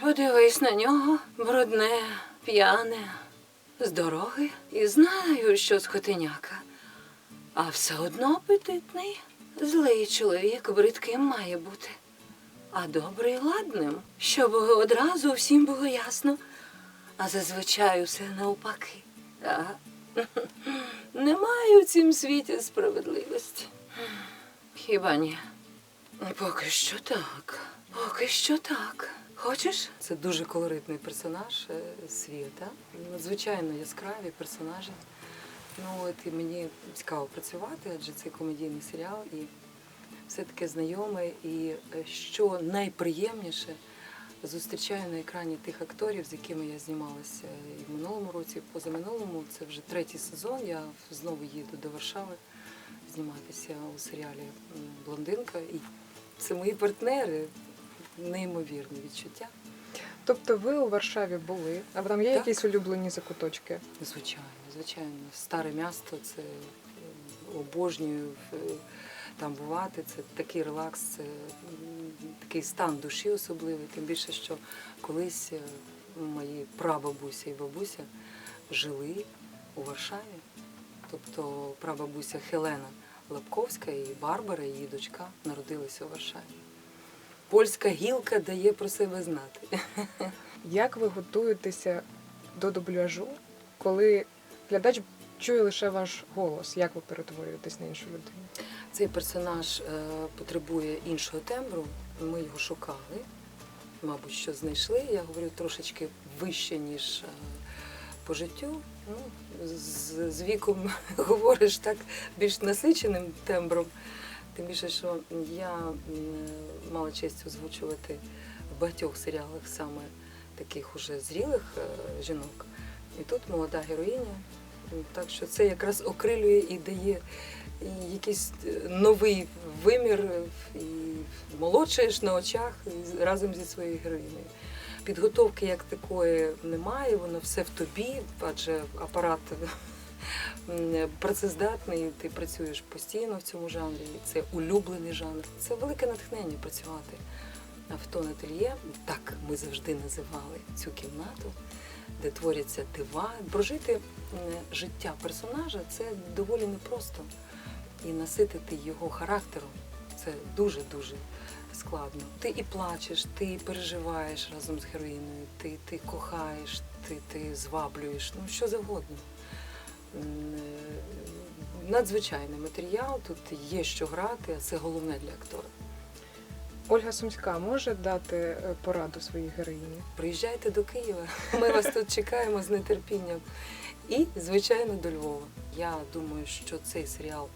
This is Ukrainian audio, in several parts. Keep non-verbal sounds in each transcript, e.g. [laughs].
Подивись на нього, брудне, п'яне, з дороги. І знаю, що скотиняка. А все одно апетитний. Злий чоловік бридким має бути. А добрий ладним, щоб одразу всім було ясно. А зазвичай усе навпаки. Ага. Немає у цім світі справедливості. Хіба ні? Поки що так. Поки що так. Хочеш? Це дуже колоритний персонаж е, світа. Надзвичайно яскраві персонажі. Ну от і мені цікаво працювати, адже це комедійний серіал і все таке знайоме. І е, що найприємніше, зустрічаю на екрані тих акторів, з якими я знімалася і в минулому році, і позаминулому. Це вже третій сезон. Я знову їду до Варшави зніматися у серіалі Блондинка. І це мої партнери. Неймовірні відчуття. Тобто ви у Варшаві були, а там є Так. якісь улюблені закуточки? Звичайно, звичайно. Старе місто, це е, обожнюю е, там бувати. Це такий релакс, це такий стан душі особливий. Тим більше, що колись е, мої прабабуся і бабуся жили у Варшаві. Тобто прабабуся Хелена Лапковська і Барбара, її дочка, народилися у Варшаві. Польська гілка дає про себе знати. Як ви готуєтеся до дубляжу, коли глядач чує лише ваш голос? Як ви перетворюєтесь на іншу людину? Цей персонаж е, потребує іншого тембру. Ми його шукали. Мабуть, що знайшли. Я говорю трошечки вище, ніж е, по життю. Ну, з, з віком [laughs] говориш так більш насиченим тембром. Тим більше, що я мала честь озвучувати в багатьох серіалах саме таких уже зрілих е, жінок. І тут молода героїня. Так що це якраз окрилює і дає якийсь е, новий вимір, і молодшаєш на очах разом зі своєю героїною. Підготовки як такої немає, воно все в тобі, адже апарат працездатний, ти працюєш постійно в цьому жанрі, це улюблений жанр. Це велике натхнення працювати в тон ательє. Так ми завжди називали цю кімнату, де творяться дива. Прожити життя персонажа це доволі непросто. І наситити його характером це дуже-дуже складно. Ти і плачеш, ти і переживаєш разом з героїною, ти, ти кохаєш, ти, ти зваблюєш, ну що завгодно. Надзвичайний матеріал, тут є що грати, а це головне для актора. Ольга Сумська може дати е, пораду своїй героїні? Приїжджайте до Києва. Ми вас тут чекаємо з нетерпінням. І, звичайно, до Львова. Я думаю, що цей серіал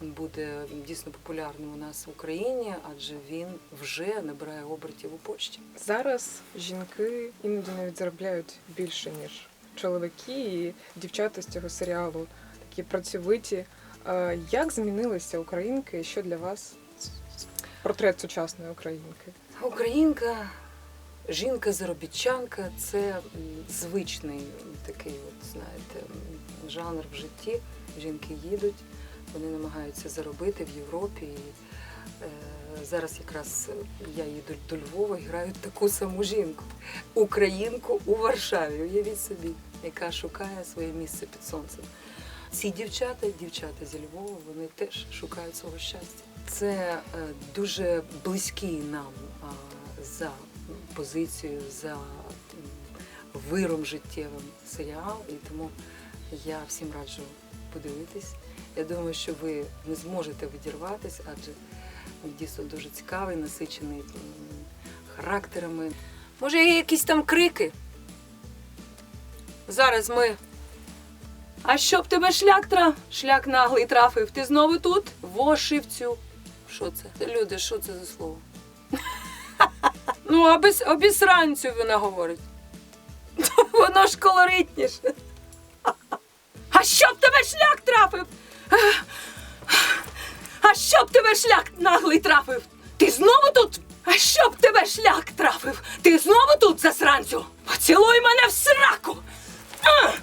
буде дійсно популярним у нас в Україні, адже він вже набирає обертів у Польщі. Зараз жінки іноді навіть заробляють більше, ніж чоловіки, і дівчата з цього серіалу такі працьовиті. Як змінилися українки? і Що для вас портрет сучасної українки? Українка, жінка-заробітчанка це звичний такий, от, знаєте, жанр в житті. Жінки їдуть, вони намагаються заробити в Європі. І, е, зараз якраз я їду до Львова і граю таку саму жінку, українку у Варшаві. Уявіть собі, яка шукає своє місце під сонцем. Ці дівчата, дівчата зі Львова, вони теж шукають свого щастя. Це е, дуже близький нам за позицією, за виром життєвим серіал, і тому я всім раджу подивитись. Я думаю, що ви не зможете відірватися, адже він дійсно дуже цікавий, насичений характерами. Може, є якісь там крики? Зараз ми. А щоб тебе шлях тра... шлях наглий трафив, ти знову тут? Вошивцю. Що це? Люди, що це за слово? [laughs] Ну, обіс... обісранцю вона говорить. [laughs] Воно ж колоритніше. А щоб тебе шлях трафив? А щоб тебе шлях наглий трафив? Ти знову тут? А щоб тебе шлях трафив? Ти знову тут, засранцю? Поцілуй мене в сраку! А!